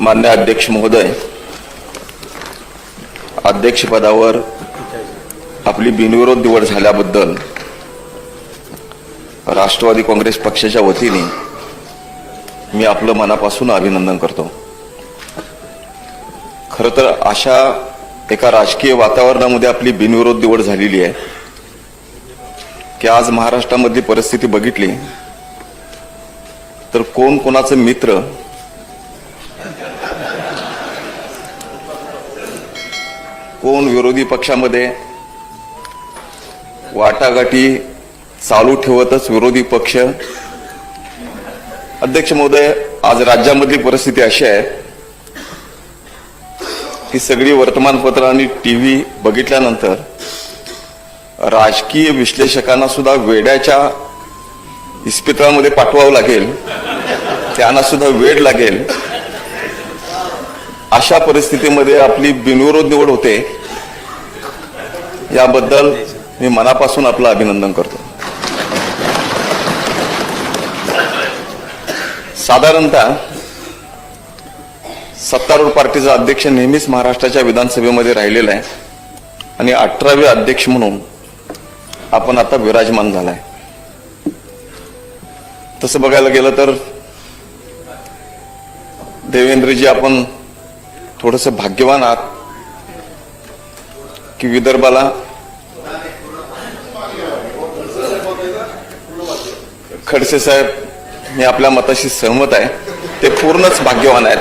मान्य अध्यक्ष महोदय अध्यक्षपदावर आपली बिनविरोध निवड झाल्याबद्दल राष्ट्रवादी काँग्रेस पक्षाच्या वतीने मी आपलं मनापासून अभिनंदन करतो. खरं तर अशा एका राजकीय वातावरणामध्ये आपली बिनविरोध निवड झालेली आहे की आज महाराष्ट्रामधली परिस्थिती बघितली तर कोण कोणाचं मित्र कोण विरोधी पक्षामध्ये वाटाघाटी चालू ठेवतच विरोधी पक्ष? अध्यक्ष महोदय आज राज्यामधली परिस्थिती अशी आहे की सगळी वर्तमानपत्र आणि टी व्ही बघितल्यानंतर राजकीय विश्लेषकांना सुद्धा वेड्याच्या इस्पितळामध्ये पाठवावं लागेल त्यांना सुद्धा वेळ लागेल. अशा परिस्थितीमध्ये आपली बिनविरोध निवड होते याबद्दल मी मनापासून आपलं अभिनंदन करतो. साधारणतः सत्तारूढ पार्टीचा अध्यक्ष नेहमीच महाराष्ट्राच्या विधानसभेमध्ये राहिलेला आहे आणि अठरावे अध्यक्ष म्हणून आपण आता विराजमान झालाय. तसं बघायला गेलं तर देवेंद्रजी आपण थोडस भाग्यवान आहात की विदर्भाला खडसे साहेब मी आपल्या मताशी सहमत आहे. ते पूर्णच भाग्यवान आहेत.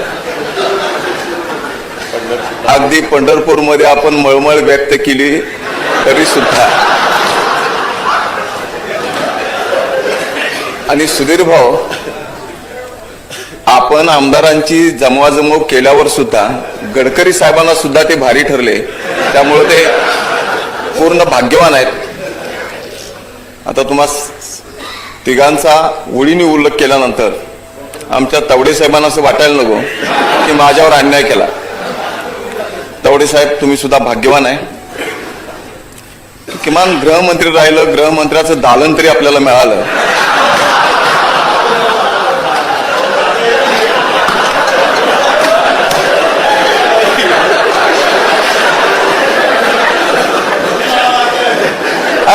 अगदी पंढरपूरमध्ये आपण मळमळ व्यक्त केली तरी सुद्धा. आणि सुधीर भाऊ आपण आमदारांची जमवाजमव केल्यावर सुद्धा गडकरी साहेबांना सुद्धा ते भारी ठरले. त्यामुळे ते पूर्ण भाग्यवान आहेत. आता तुम्हा तिघांचा ओळीने उल्लेख केल्यानंतर आमच्या तवडे साहेबांना असं वाटायला नको की माझ्यावर अन्याय केला. तवडे साहेब तुम्ही सुद्धा भाग्यवान आहे. किमान गृहमंत्री राहिलं गृहमंत्र्याचं दालन तरी आपल्याला मिळालं.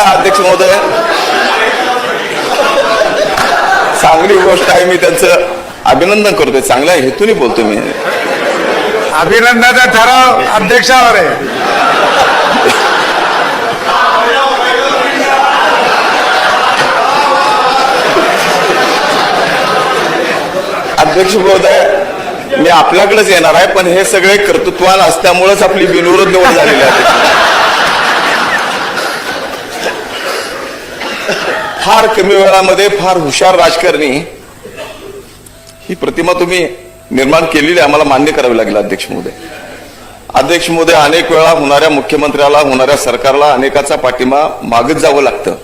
अध्यक्ष महोदय. चांगली गोष्ट आहे मी त्यांचं अभिनंदन करतोय. चांगल्या हेतूने बोलतो मी. अभिनंदनाचा ठराव अध्यक्षावर आहे. अध्यक्ष महोदय मी आपल्याकडेच येणार आहे पण हे सगळे कर्तृत्वान असल्यामुळेच आपली बिनविरोध निवड झालेली आहे. फार कमी वेळामध्ये फार हुशार राजकारणी ही प्रतिमा तुम्ही निर्माण केलेली आहे, आम्हाला मान्य करावी लागेल अध्यक्ष महोदय. अध्यक्ष महोदय अनेक वेळा होणाऱ्या मुख्यमंत्र्याला होणाऱ्या सरकारला अनेकाचा पाठिंबा मागत जावं लागतं.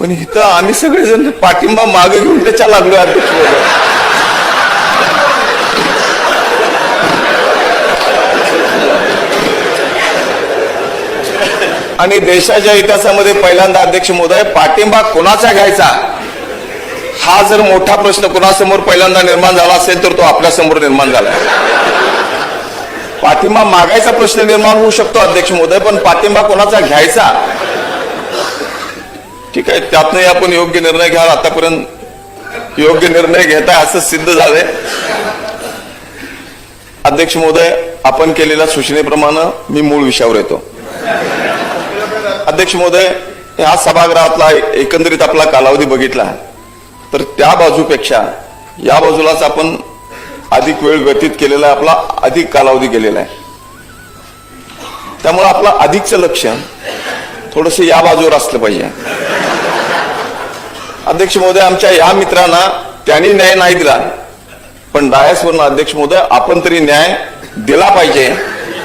पण इथं आम्ही सगळेजण पाठिंबा मागे घेऊन त्याच्या लागलो अध्यक्ष महोदय. आणि देशाच्या इतिहासामध्ये पहिल्यांदा अध्यक्ष महोदय पाठिंबा कोणाचा घ्यायचा? हा जर मोठा प्रश्न कोणासमोर पहिल्यांदा निर्माण झाला असेल तर तो आपल्यासमोर निर्माण झाला पाठिंबा मागायचा प्रश्न निर्माण होऊ शकतो अध्यक्ष महोदय पण पाठिंबा कोणाचा घ्यायचा? ठीक आहे त्यातनंही आपण योग्य निर्णय घ्याल. आतापर्यंत योग्य निर्णय घेताय असं सिद्ध झालंय. अध्यक्ष महोदय आपण केलेल्या सूचनेप्रमाणे मी मूळ विषयावर येतो. अध्यक्ष महोदय ह्या सभागृहातला एकंदरीत आपला कालावधी बघितला. तर त्या बाजूपेक्षा या बाजूलाच आपण अधिक वेळ व्यतीत केलेला आहे आपला अधिक कालावधी गेलेला आहे. त्यामुळे आपलं अधिकचं लक्ष थोडस या बाजूवर असलं पाहिजे. अध्यक्ष महोदय आमच्या या मित्रांना त्यांनी न्याय नाही दिला पण डायसवरून अध्यक्ष महोदय आपण तरी न्याय दिला पाहिजे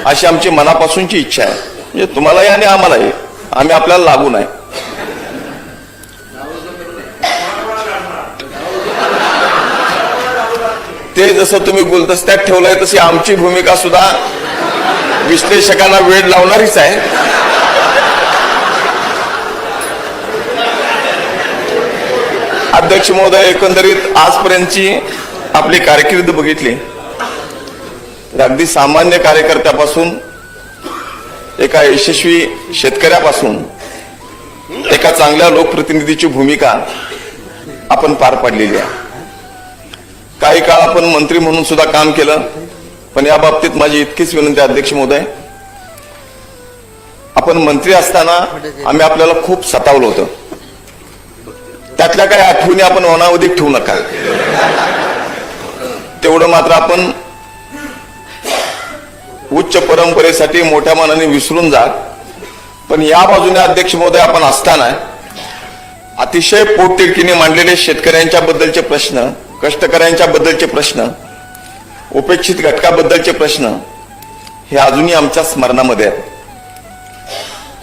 अशी आमची मनापासूनची इच्छा आहे. म्हणजे तुम्हालाही आणि आम्हालाही. आम्ही आपल्याला लागू नाही. ते जसं तुम्ही गुलदस्त्यात ठेवलंय तशी आमची भूमिका सुद्धा विश्लेषकांना वेळ लावणारीच आहे. अध्यक्ष महोदय एकंदरीत आजपर्यंतची आपली कारकीर्द बघितली. अगदी सामान्य कार्यकर्त्यापासून एका यशस्वी शेतकऱ्यापासून एका चांगल्या लोकप्रतिनिधीची भूमिका आपण पार पाडलेली आहे. काही काळ आपण मंत्री म्हणून सुद्धा काम केलं पण या बाबतीत माझी इतकीच विनंती अध्यक्ष महोदय. आपण मंत्री असताना आम्ही आपल्याला खूप सतावलं होतं. त्यातल्या काही आठवणी आपण अनावधिक ठेवू नका. तेवढं मात्र आपण उच्च परंपरेसाठी मोठ्या मनाने विसरून जा. पण या बाजूने अध्यक्ष महोदय आपण असताना अतिशय पोटतिडकीने मांडलेले शेतकऱ्यांच्या बद्दलचे प्रश्न कष्टकऱ्यांच्या बद्दलचे प्रश्न उपेक्षित घटकाबद्दलचे प्रश्न हे अजूनही आमच्या स्मरणामध्ये आहेत.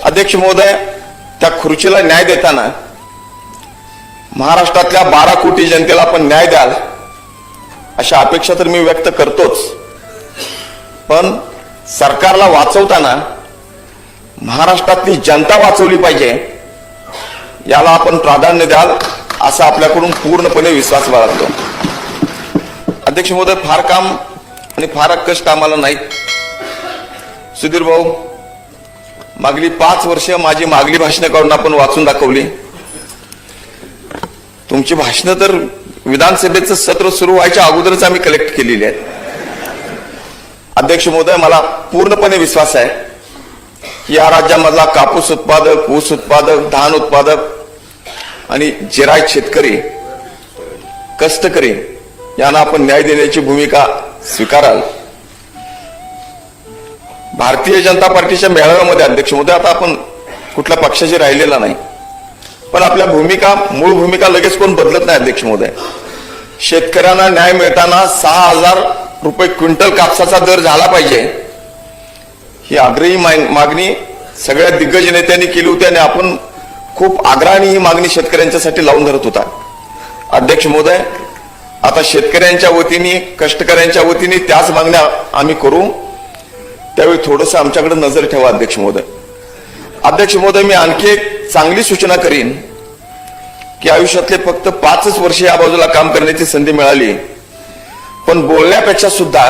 अध्यक्ष महोदय त्या खुर्चीला न्याय देताना महाराष्ट्रातल्या बारा कोटी जनतेला आपण न्याय द्याल अशा अपेक्षा तर मी व्यक्त करतोच. पण सरकारला वाचवताना महाराष्ट्रातली जनता वाचवली पाहिजे याला आपण प्राधान्य द्याल असा आपल्याकडून पूर्णपणे विश्वास बाळगतो. अध्यक्ष महोदय फार काम आणि फार कष्ट आम्हाला नाहीत. सुधीर भाऊ मागली पाच वर्ष माझी मागली भाषणं काढून आपण वाचून दाखवली. तुमची भाषणं तर विधानसभेचं सत्र सुरू व्हायच्या अगोदरच आम्ही कलेक्ट केलेली आहेत. अध्यक्ष महोदय मला पूर्णपणे विश्वास आहे. की या राज्यामधला कापूस उत्पादक ऊस उत्पादक धान उत्पादक आणि जिरायत शेतकरी कष्टकरी यांना आपण न्याय देण्याची भूमिका स्वीकाराल. भारतीय जनता पार्टीच्या मेळाव्यामध्ये अध्यक्ष महोदय आता आपण कुठल्या पक्षाशी राहिलेला नाही. पण आपल्या भूमिका मूळ भूमिका लगेच कोण बदलत नाही अध्यक्ष महोदय. शेतकऱ्यांना न्याय मिळताना सहा हजार रुपये क्विंटल कापसाचा दर झाला पाहिजे. ही आग्रही मागणी सगळ्या दिग्गज नेत्यांनी केली होती आणि आपण खूप आग्रहाने ही मागणी शेतकऱ्यांच्यासाठी लावून धरत होता. अध्यक्ष महोदय आता शेतकऱ्यांच्या वतीने कष्टकऱ्यांच्या वतीने त्याच मागण्या आम्ही करू. त्यावेळी थोडस आमच्याकडे नजर ठेवा अध्यक्ष महोदय. अध्यक्ष महोदय मी आणखी एक चांगली सूचना करीन की आयुष्यातले फक्त पाचच वर्ष या बाजूला काम करण्याची संधी मिळाली. पण बोलण्यापेक्षा सुद्धा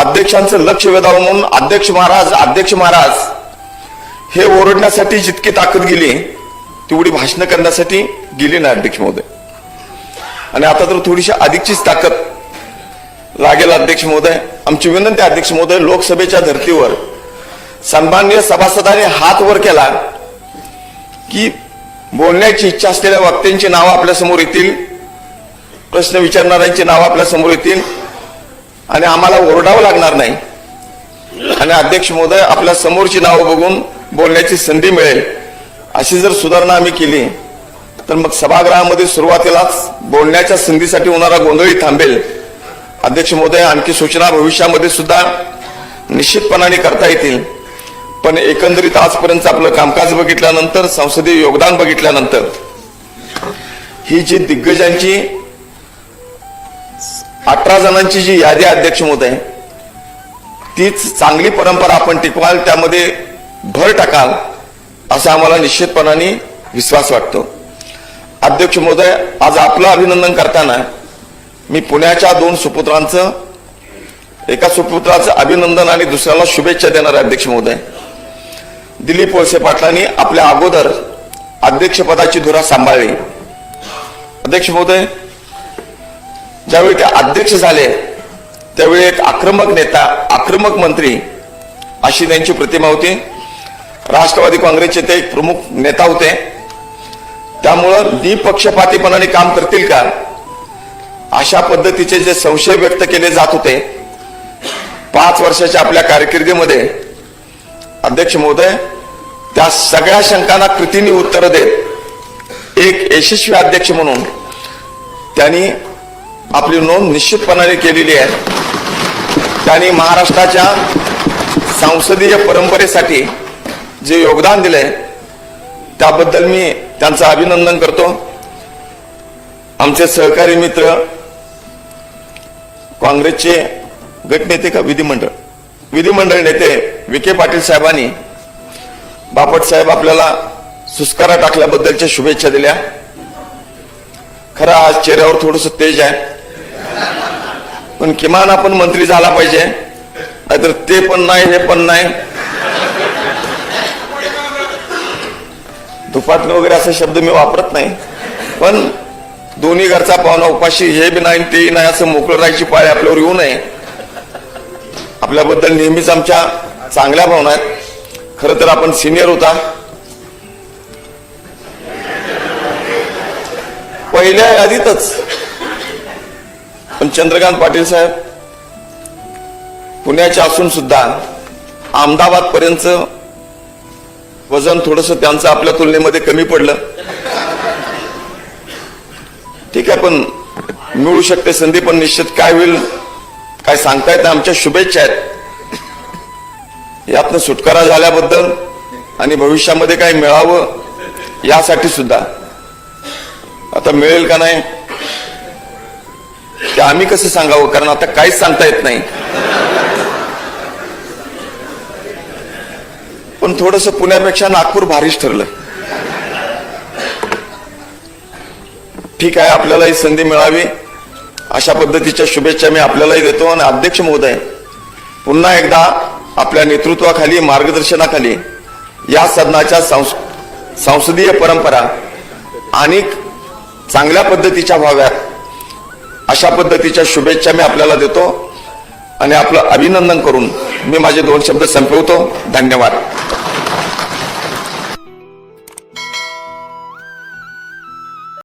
अध्यक्षांचं लक्ष वेधावं म्हणून अध्यक्ष महाराज अध्यक्ष महाराज हे ओरडण्यासाठी जितकी ताकद गेली तेवढी भाषण करण्यासाठी गेली नाही अध्यक्ष महोदय. आणि आता तर थोडीशी अधिकचीच ताकद लागेल अध्यक्ष महोदय. आमची विनंती अध्यक्ष महोदय लोकसभेच्या धर्तीवर सन्मान्य सभासदांनी हात वर केला की बोलण्याची इच्छा असलेल्या वक्त्यांची नावं आपल्यासमोर येतील. प्रश्न विचारणाऱ्यांची नावं आपल्यासमोर येतील. आणि आम्हाला ओरडावं लागणार नाही. आणि अध्यक्ष महोदय आपल्या समोरची नावं बघून बोलण्याची संधी मिळेल. अशी जर सुधारणा आम्ही केली तर मग सभागृहामध्ये सुरुवातीलाच बोलण्याच्या संधीसाठी होणारा गोंधळी थांबेल. अध्यक्ष महोदय आणखी सूचना भविष्यामध्ये सुद्धा निश्चितपणाने करता येतील. पण एकंदरीत आजपर्यंत आपलं कामकाज बघितल्यानंतर संसदीय योगदान बघितल्यानंतर ही जी दिग्गजांची अठरा जणांची जी यादी अध्यक्ष होत आहे तीच चांगली परंपरा आपण टिकवाल त्यामध्ये भर टाकाल असा आम्हाला निश्चितपणाने विश्वास वाटतो. अध्यक्ष महोदय आज आपलं अभिनंदन करताना मी पुण्याच्या दोन सुपुत्रांचं एका सुपुत्राचं अभिनंदन आणि दुसऱ्याला शुभेच्छा देणारे अध्यक्ष महोदय. दिलीप वळसे पाटलांनी आपल्या अगोदर अध्यक्षपदाची धुरा सांभाळली. अध्यक्ष महोदय ज्यावेळी ते अध्यक्ष झाले त्यावेळी एक आक्रमक नेता आक्रमक मंत्री अशी त्यांची प्रतिमा होती. राष्ट्रवादी काँग्रेसचे ते एक प्रमुख नेता होते. त्यामुळं निपक्षपातीपणाने काम करतील का? अशा पद्धतीचे जे संशय व्यक्त केले जात होते पाच वर्षाच्या आपल्या कारकिर्दीमध्ये अध्यक्ष महोदय त्या सगळ्या शंकांना कृतीने उत्तर देत एक यशस्वी अध्यक्ष म्हणून त्यांनी आपली नोंद निश्चितपणाने केलेली आहे. त्यांनी महाराष्ट्राच्या संसदीय परंपरेसाठी जे योगदान दिले त्याबद्दल मी त्यांचं अभिनंदन करतो. आमचे सहकारी मित्र काँग्रेसचे गटनेते का विधिमंडळ? विधिमंडळ नेते विखे पाटील साहेबांनी बापट साहेब आपल्याला सुस्कारा टाकल्याबद्दलच्या शुभेच्छा दिल्या. खरं आज चेहऱ्यावर थोडस तेज आहे. पण किमान आपण मंत्री झाला पाहिजे. नाहीतर ते पण नाही हे पण नाही. दुपातलं वगैरे असे शब्द मी वापरत नाही. पण दोन्ही घरचा पाहुणा उपाशी हे बी नाही ते नाही असं मोकळं राहायची पाळी आपल्यावर येऊ नये. आपल्याबद्दल नेहमीच आमच्या चांगल्या भावना आहेत. खरं तर आपण सिनियर होता. पहिल्या यादीतच पण चंद्रकांत पाटील साहेब पुण्याचे असून सुद्धा अहमदाबाद पर्यंत वजन थोडस त्यांचं आपल्या तुलनेमध्ये कमी पडलं. ठीक आहे पण मिळू शकते संधी पण निश्चित काय होईल काय सांगता येत नाही. आमच्या शुभेच्छा आहेत. यातनं सुटकारा झाल्याबद्दल आणि भविष्यामध्ये काय मिळावं यासाठी सुद्धा. आता मिळेल का नाही? ते आम्ही कसं सांगावं? कारण आता काहीच सांगता येत नाही. पण थोडस पुण्यापेक्षा नागपूर भारीच ठरलं. ठीक आहे आपल्याला ही संधी मिळावी. अशा पद्धतीच्या शुभेच्छा मी आपल्यालाही देतो आणि अध्यक्ष महोदय पुन्हा एकदा आपल्या नेतृत्वाखाली मार्गदर्शनाखाली या सदनाच्या संस- संसदीय परंपरा आणि चांगल्या पद्धतीच्या व्हाव्यात. अशा पद्धतीच्या शुभेच्छा मी आपल्याला देतो आणि आपलं अभिनंदन करून मी माझे दोन शब्द संपवतो. धन्यवाद.